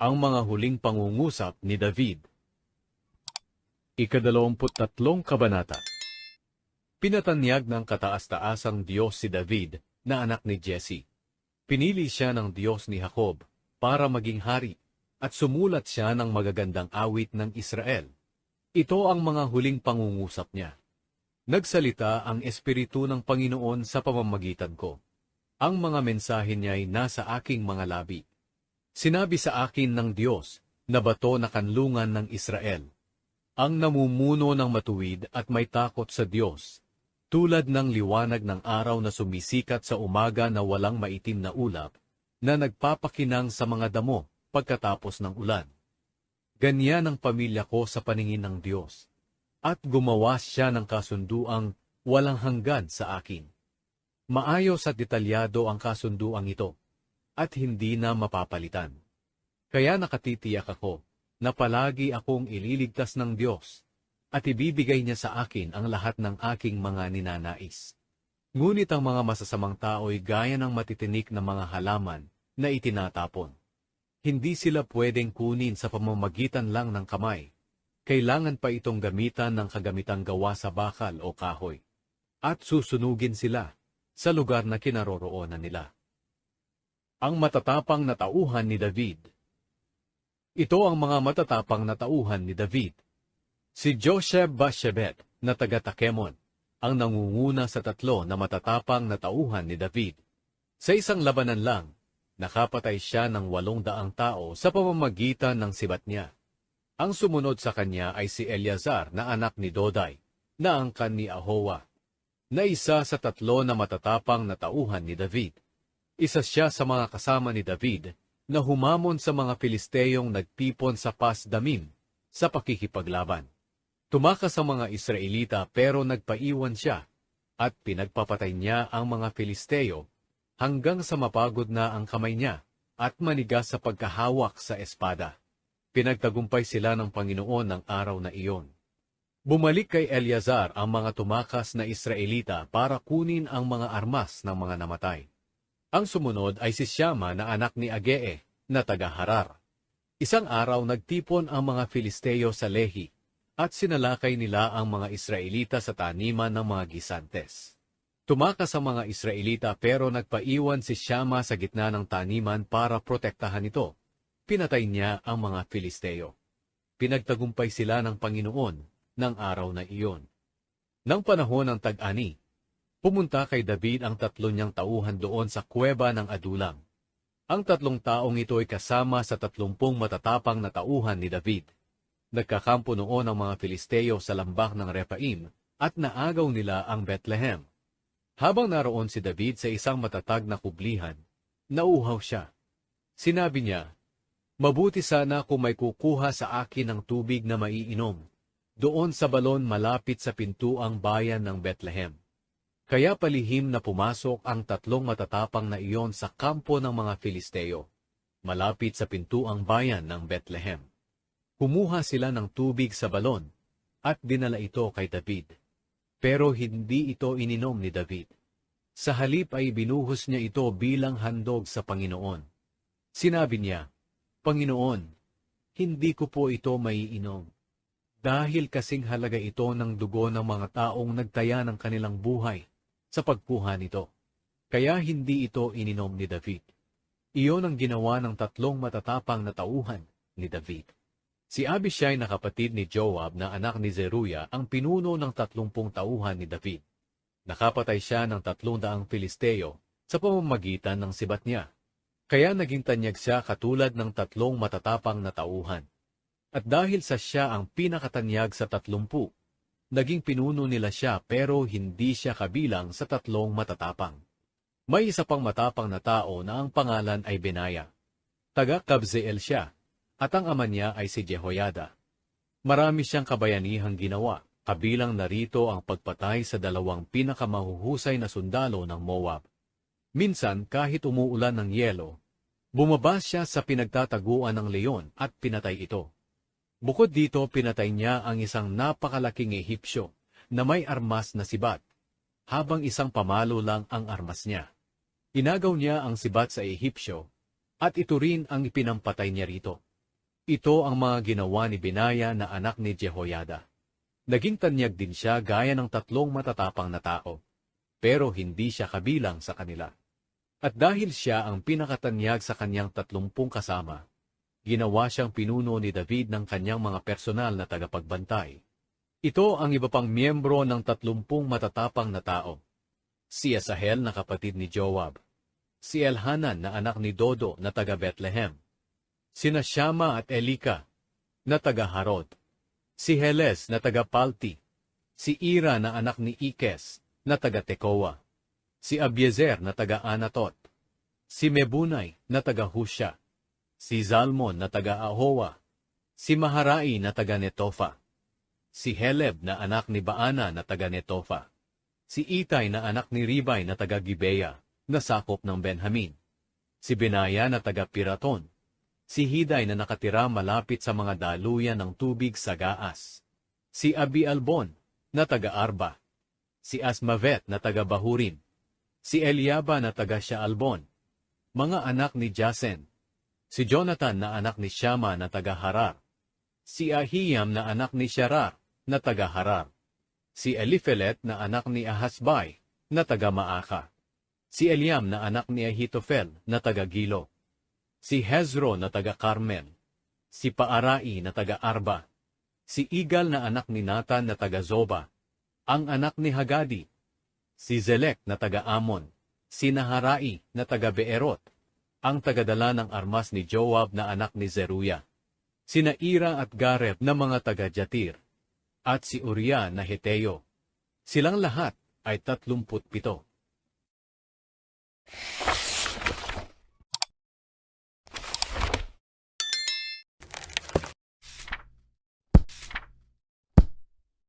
Ang mga huling pangungusap ni David. Ikadalawamput tatlong kabanata. Pinatanyag ng kataas-taasang Diyos si David na anak ni Jesse. Pinili siya ng Diyos ni Jacob para maging hari at sumulat siya ng magagandang awit ng Israel. Ito ang mga huling pangungusap niya. Nagsalita ang Espiritu ng Panginoon sa pamamagitan ko. Ang mga mensahe niya ay nasa aking mga labi. Sinabi sa akin ng Diyos na bato na kanlungan ng Israel. Ang namumuno ng matuwid at may takot sa Diyos, tulad ng liwanag ng araw na sumisikat sa umaga na walang maitim na ulap, na nagpapakinang sa mga damo pagkatapos ng ulan. Ganyan ang pamilya ko sa paningin ng Diyos, at gumawa siya ng kasunduang walang hanggan sa akin. Maayos at detalyado ang kasunduang ito, at hindi na mapapalitan. Kaya nakatitiyak ako na palagi akong ililigtas ng Diyos, at ibibigay niya sa akin ang lahat ng aking mga ninanais. Ngunit ang mga masasamang tao'y gaya ng matitinik na mga halaman na itinatapon. Hindi sila pwedeng kunin sa pamamagitan lang ng kamay. Kailangan pa itong gamitan ng kagamitang gawa sa bakal o kahoy. At susunugin sila sa lugar na kinaroroonan nila. Ang matatapang na tauhan ni David Ito ang mga matatapang na tauhan ni David. Si Joseph Bashebet na taga Takemon, ang nangunguna sa tatlo na matatapang na tauhan ni David. Sa isang labanan lang, nakapatay siya ng walong daang tao sa pamamagitan ng sibat niya. Ang sumunod sa kanya ay si Eleazar na anak ni Doday, na angkan ni Ahowa, na isa sa tatlo na matatapang na tauhan ni David. Isa siya sa mga kasama ni David na humamon sa mga Filisteyong nagtipon sa Pas Damim sa pakikipaglaban. Tumakas sa mga Israelita pero nagpaiwan siya at pinagpapatay niya ang mga Filisteo hanggang sa mapagod na ang kamay niya at manigas sa pagkahawak sa espada. Pinagtagumpay sila ng Panginoon ng araw na iyon. Bumalik kay Eleazar ang mga tumakas na Israelita para kunin ang mga armas ng mga namatay. Ang sumunod ay si Shama na anak ni Agee na taga-Harar. Isang araw nagtipon ang mga Filisteo sa Lehi at sinalakay nila ang mga Israelita sa taniman ng mga gisantes. Tumakas ang mga Israelita pero nagpaiwan si Shama sa gitna ng taniman para protektahan ito. Pinatay niya ang mga Filisteo. Pinagtagumpay sila ng Panginoon ng araw na iyon. Nang panahon ng tag-ani, pumunta kay David ang tatlo niyang tauhan doon sa kuweba ng Adulam. Ang tatlong taong ito ay kasama sa tatlumpung matatapang na tauhan ni David. Nagkakampo noon ang mga Filisteo sa lambak ng Repaim at naagaw nila ang Bethlehem. Habang naroon si David sa isang matatag na kublihan, nauhaw siya. Sinabi niya, Mabuti sana kung may kukuha sa akin ng tubig na maiinom, doon sa balon malapit sa pintuang bayan ng Bethlehem. Kaya palihim na pumasok ang tatlong matatapang na iyon sa kampo ng mga Filisteo, malapit sa pintuang bayan ng Bethlehem. Kumuha sila ng tubig sa balon at dinala ito kay David. Pero hindi ito ininom ni David. Sa halip ay binuhos niya ito bilang handog sa Panginoon. Sinabi niya, Panginoon, hindi ko po ito maiinom. Dahil kasing halaga ito ng dugo ng mga taong nagtaya ng kanilang buhay sa pagkuha nito. Kaya hindi ito ininom ni David. Iyon ang ginawa ng tatlong matatapang na tauhan ni David. Si Abishai na kapatid ni Joab na anak ni Zeruya ang pinuno ng tatlumpung tauhan ni David. Nakapatay siya ng tatlong daang Filisteo sa pamamagitan ng sibat niya. Kaya naging tanyag siya katulad ng tatlong matatapang na tauhan. At dahil sa siya ang pinakatanyag sa tatlumpu, naging pinuno nila siya pero hindi siya kabilang sa tatlong matatapang. May isa pang matapang na tao na ang pangalan ay Benaya. Taga Kabzeel siya, at ang ama niya ay si Jehoyada. Marami siyang kabayanihang ginawa, kabilang narito ang pagpatay sa dalawang pinakamahuhusay na sundalo ng Moab. Minsan, kahit umuulan ng yelo, bumaba siya sa pinagtataguan ng leon at pinatay ito. Bukod dito, pinatay niya ang isang napakalaking Ehipsyo na may armas na sibat, habang isang pamalo lang ang armas niya. Inagaw niya ang sibat sa Ehipsyo, at ito rin ang ipinampatay niya rito. Ito ang mga ginawa ni Binaya na anak ni Jehoyada. Naging tanyag din siya gaya ng tatlong matatapang na tao, pero hindi siya kabilang sa kanila. At dahil siya ang pinakatanyag sa kanyang tatlumpung kasama, ginawa siyang pinuno ni David ng kanyang mga personal na tagapagbantay. Ito ang iba pang miyembro ng tatlumpung matatapang na tao. Si Asahel na kapatid ni Joab, si Elhanan na anak ni Dodo na taga Bethlehem, sina Shama at Elika na taga Harod, si Heles na taga Palti, si Ira na anak ni Ikes na taga Tekoa, si Abiezer na taga Anatot, si Mebunay na taga Husha, si Zalmon na taga Ahowa, si Maharai na taga Netofa, si Heleb na anak ni Baana na taga Netofa, si Itay na anak ni Ribay na taga Gibeya, na sakop ng Benjamin, si Benaya na taga Piraton, si Hiday na nakatira malapit sa mga daluyan ng tubig sa Gaas, si Abi Albon na taga Arba, si Asmavet na taga Bahurim, si Eliaba na taga Shaalbon, mga anak ni Jasen, si Jonathan na anak ni Shama na taga Harar, si Ahiyam na anak ni Sharar na taga Harar, si Eliphelet na anak ni Ahasbay na taga Maaka, si Eliam na anak ni Ahitofel na taga Gilo, si Hezro na taga Carmel, si Paarai na taga Arba, si Igal na anak ni Nathan na taga Zoba, ang anak ni Hagadi, si Zelek na taga Amon, si Naharai na taga Beerot, ang tagadala ng armas ni Joab na anak ni Zeruya, sina Ira at Gareb na mga taga Jatir, at si Uriah na Heteo. Silang lahat ay tatlumput pito.